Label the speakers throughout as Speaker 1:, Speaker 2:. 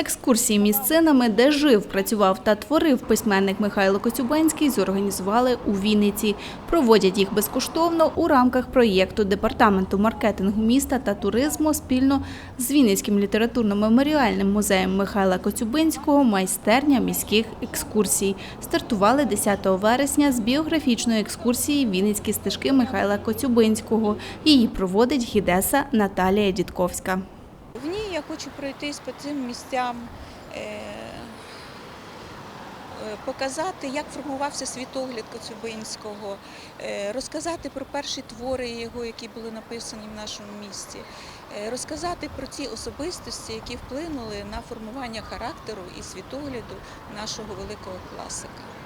Speaker 1: Екскурсії місцинами, де жив, працював та творив письменник Михайло Коцюбенський, зорганізували у Вінниці. Проводять їх безкоштовно у рамках проєкту Департаменту маркетингу міста та туризму спільно з Вінницьким літературно-меморіальним музеєм Михайла Коцюбинського майстерня міських екскурсій. Стартували 10 вересня з біографічної екскурсії Вінницькі стежки Михайла Коцюбинського. Її проводить гідеса Наталія Дідковська.
Speaker 2: Я хочу пройтись по цим місцям, е, е, показати, як формувався світогляд Коцюбинського, е, розказати про перші твори його, які були написані в нашому місті, розказати про ті особистості, які вплинули на формування характеру і світогляду нашого великого класика.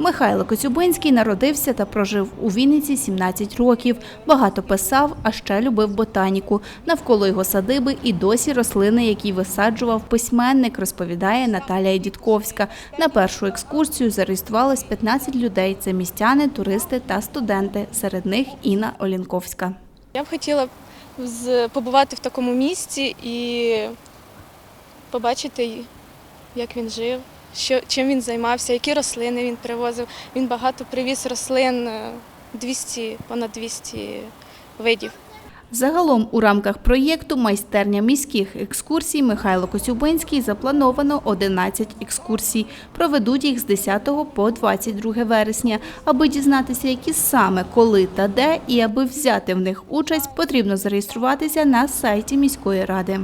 Speaker 1: Михайло Коцюбинський народився та прожив у Вінниці 17 років. Багато писав, а ще любив ботаніку. Навколо його садиби і досі рослини, які висаджував письменник, розповідає Наталія Дідковська. На першу екскурсію зареєструвалось 15 людей. Це містяни, туристи та студенти. Серед них Інна Олінковська.
Speaker 3: Я б хотіла побувати в такому місці і побачити, як він жив, що, чим він займався, які рослини він привозив. Він багато привіз рослин, е, 200, понад 200 видів.
Speaker 1: Загалом у рамках проєкту Майстерня міських екскурсій Михайло Коцюбинський заплановано 11 екскурсій. Проведуть їх з 10 по 22 вересня. Аби дізнатися, які саме, коли та де, і аби взяти в них участь, потрібно зареєструватися на сайті міської ради.